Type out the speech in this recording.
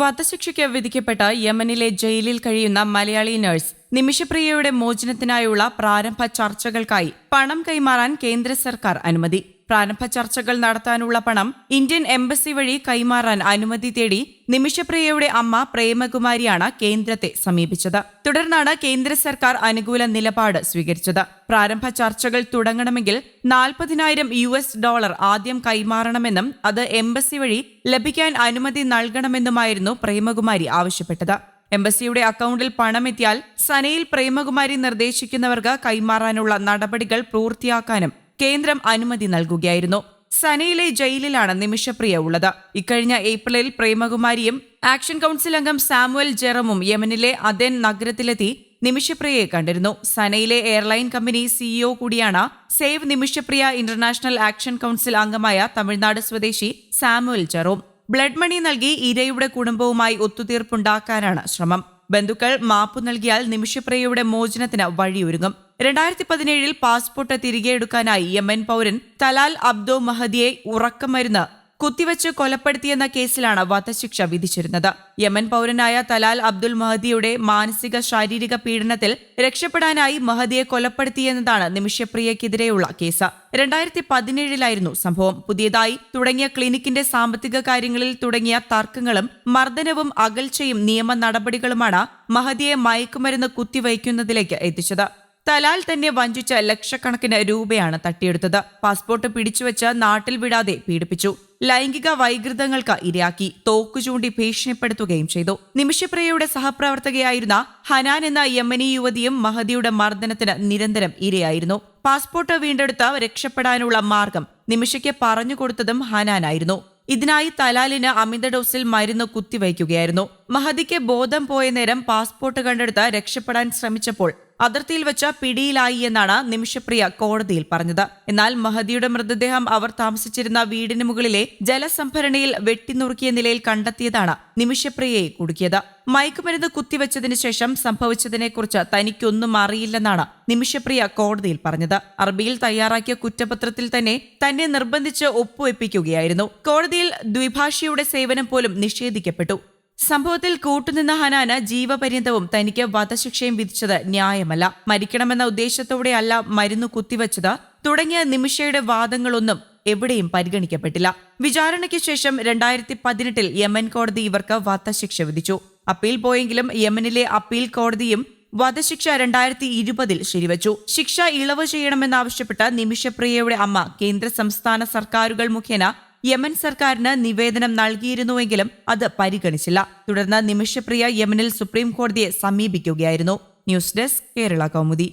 വധശിക്ഷയ്ക്ക് വിധിക്കപ്പെട്ട് യമനിലെ ജയിലിൽ കഴിയുന്ന മലയാളി നഴ്സ് നിമിഷപ്രിയയുടെ മോചനത്തിനായുള്ള പ്രാരംഭ ചർച്ചകൾക്കായി പണം കൈമാറാൻ കേന്ദ്ര സർക്കാർ അനുമതി. പ്രാരംഭ ചർച്ചകൾ നടത്താനുള്ള പണം ഇന്ത്യൻ എംബസി വഴി കൈമാറാൻ അനുമതി തേടി നിമിഷപ്രിയയുടെ അമ്മ പ്രേമകുമാരിയാണ് കേന്ദ്രത്തെ സമീപിച്ചത്. തുടർന്നാണ് കേന്ദ്ര സർക്കാർ അനുകൂല നിലപാട് സ്വീകരിച്ചത്. പ്രാരംഭ ചർച്ചകൾ തുടങ്ങണമെങ്കിൽ നാൽപ്പതിനായിരം യു എസ് ഡോളർ ആദ്യം കൈമാറണമെന്നും അത് എംബസി വഴി ലഭിക്കാൻ അനുമതി നൽകണമെന്നുമായിരുന്നു പ്രേമകുമാരി ആവശ്യപ്പെട്ടത്. എംബസിയുടെ അക്കൗണ്ടിൽ പണമെത്തിയാൽ സനയിൽ പ്രേമകുമാരി നിർദ്ദേശിക്കുന്നവർക്ക് കൈമാറാനുള്ള നടപടികൾ പൂർത്തിയാക്കാനും കേന്ദ്രം അനുമതി നൽകുകയായിരുന്നു. സനയിലെ ജയിലിലാണ് നിമിഷപ്രിയ ഉള്ളത്. ഇക്കഴിഞ്ഞ ഏപ്രിലിൽ പ്രേമകുമാരിയും ആക്ഷൻ കൗൺസിൽ അംഗം സാമുവൽ ജെറമും യമനിലെ അദൻ നഗരത്തിലെത്തി നിമിഷപ്രിയയെ കണ്ടിരുന്നു. സനയിലെ എയർലൈൻ കമ്പനി സിഇഒ കൂടിയാണ് save Nimishapriya international action council അംഗമായ തമിഴ്നാട് സ്വദേശി സാമുവൽ ജെറോം. ബ്ലഡ് മണി നൽകി ഇരയുടെ കുടുംബവുമായി ഒത്തുതീർപ്പുണ്ടാക്കാനാണ് ശ്രമം. ബന്ധുക്കൾ മാപ്പു നൽകിയാൽ നിമിഷപ്രിയയുടെ മോചനത്തിന് വഴിയൊരുങ്ങും. രണ്ടായിരത്തി പതിനേഴിൽ പാസ്പോർട്ട് തിരികെ എടുക്കാനായി യമൻ പൗരൻ തലാൽ അബ്ദോ മഹദിയെ ഉറക്കമരുന്ന് കുത്തിവച്ച് കൊലപ്പെടുത്തിയെന്ന കേസിലാണ് വധശിക്ഷ വിധിച്ചിരുന്നത്. യമൻ പൗരനായ തലാൽ അബ്ദുൽ മഹദിയുടെ മാനസിക ശാരീരിക പീഡനത്തിൽ രക്ഷപ്പെടാനായി മഹദിയെ കൊലപ്പെടുത്തിയെന്നതാണ് നിമിഷപ്രിയക്കെതിരെയുള്ള കേസ്. രണ്ടായിരത്തി പതിനേഴിലായിരുന്നു സംഭവം. പുതിയതായി തുടങ്ങിയ ക്ലിനിക്കിന്റെ സാമ്പത്തിക കാര്യങ്ങളിൽ തുടങ്ങിയ തർക്കങ്ങളും മർദ്ദനവും അകൽച്ചയും നിയമ നടപടികളുമാണ് മഹദിയെ മയക്കുമരുന്ന് കുത്തിവയ്ക്കുന്നതിലേക്ക് എത്തിച്ചത്. തലാൽ തന്നെ വഞ്ചിച്ച ലക്ഷക്കണക്കിന് രൂപയാണ് തട്ടിയെടുത്തത്. പാസ്പോർട്ട് പിടിച്ചുവെച്ച് നാട്ടിൽ വിടാതെ പീഡിപ്പിച്ചു. ലൈംഗിക വൈകൃതങ്ങൾക്ക് ഇരയാക്കി തോക്കു ചൂണ്ടി ഭീഷണിപ്പെടുത്തുകയും ചെയ്തു. നിമിഷപ്രിയയുടെ സഹപ്രവർത്തകയായിരുന്ന ഹനാൻ എന്ന യമനി യുവതിയും മഹദിയുടെ മർദ്ദനത്തിന് നിരന്തരം ഇരയായിരുന്നു. പാസ്പോർട്ട് വീണ്ടെടുത്ത് രക്ഷപ്പെടാനുള്ള മാർഗം നിമിഷയ്ക്ക് പറഞ്ഞുകൊടുത്തതും ഹനാനായിരുന്നു. ഇതിനായി തലാലിന് അമിത ഡോസിൽ മരുന്ന് കുത്തിവയ്ക്കുകയായിരുന്നു. മഹദിക്ക് ബോധം പോയ നേരം പാസ്പോർട്ട് കണ്ടെടുത്ത് രക്ഷപ്പെടാൻ ശ്രമിച്ചപ്പോൾ അതിർത്തിയിൽ വെച്ച പിടിയിലായി എന്നാണ് നിമിഷപ്രിയ കോടതിയിൽ പറഞ്ഞത്. എന്നാൽ മഹദിയുടെ മൃതദേഹം അവർ താമസിച്ചിരുന്ന വീടിന് മുകളിലെ ജലസംഭരണിയിൽ വെട്ടിനുറുക്കിയ നിലയിൽ കണ്ടെത്തിയതാണ് നിമിഷപ്രിയയെ കുടുക്കിയത്. മയക്കുമരുന്ന് കുത്തിവെച്ചതിന് ശേഷം സംഭവിച്ചതിനെക്കുറിച്ച് തനിക്കൊന്നും അറിയില്ലെന്നാണ് നിമിഷപ്രിയ കോടതിയിൽ പറഞ്ഞത്. അറബിയിൽ തയ്യാറാക്കിയ കുറ്റപത്രത്തിൽ തന്നെ തന്നെ നിർബന്ധിച്ച് ഒപ്പുവെപ്പിക്കുകയായിരുന്നു. കോടതിയിൽ ദ്വിഭാഷയുടെ സേവനം പോലും നിഷേധിക്കപ്പെട്ടു. സംഭവത്തിൽ കൂട്ടുനിന്ന ഹനാന് ജീവപര്യന്തവും തനിക്ക് വധശിക്ഷയും വിധിച്ചത് ന്യായമല്ല. മരിക്കണമെന്ന ഉദ്ദേശത്തോടെയല്ല മരുന്ന് കുത്തിവച്ചത്. തുടങ്ങിയ നിമിഷയുടെ വാദങ്ങളൊന്നും എവിടെയും പരിഗണിക്കപ്പെട്ടില്ല. വിചാരണയ്ക്ക് ശേഷം രണ്ടായിരത്തി പതിനെട്ടിൽ യമൻ കോടതി ഇവർക്ക് വധശിക്ഷ വിധിച്ചു. അപ്പീൽ പോയെങ്കിലും യമനിലെ അപ്പീൽ കോടതിയും വധശിക്ഷ രണ്ടായിരത്തി ഇരുപതിൽ ശരിവച്ചു. ശിക്ഷ ഇളവ് ചെയ്യണമെന്നാവശ്യപ്പെട്ട് നിമിഷപ്രിയയുടെ അമ്മ കേന്ദ്ര സംസ്ഥാന സർക്കാരുകൾ മുഖേന യമൻ സർക്കാരിന് നിവേദനം നൽകിയിരുന്നുവെങ്കിലും അത് പരിഗണിച്ചില്ല. തുടർന്ന് നിമിഷപ്രിയ യമനിൽ സുപ്രീം കോടതിയെ സമീപിക്കുകയായിരുന്നു. News desk Kerala Kaumudi.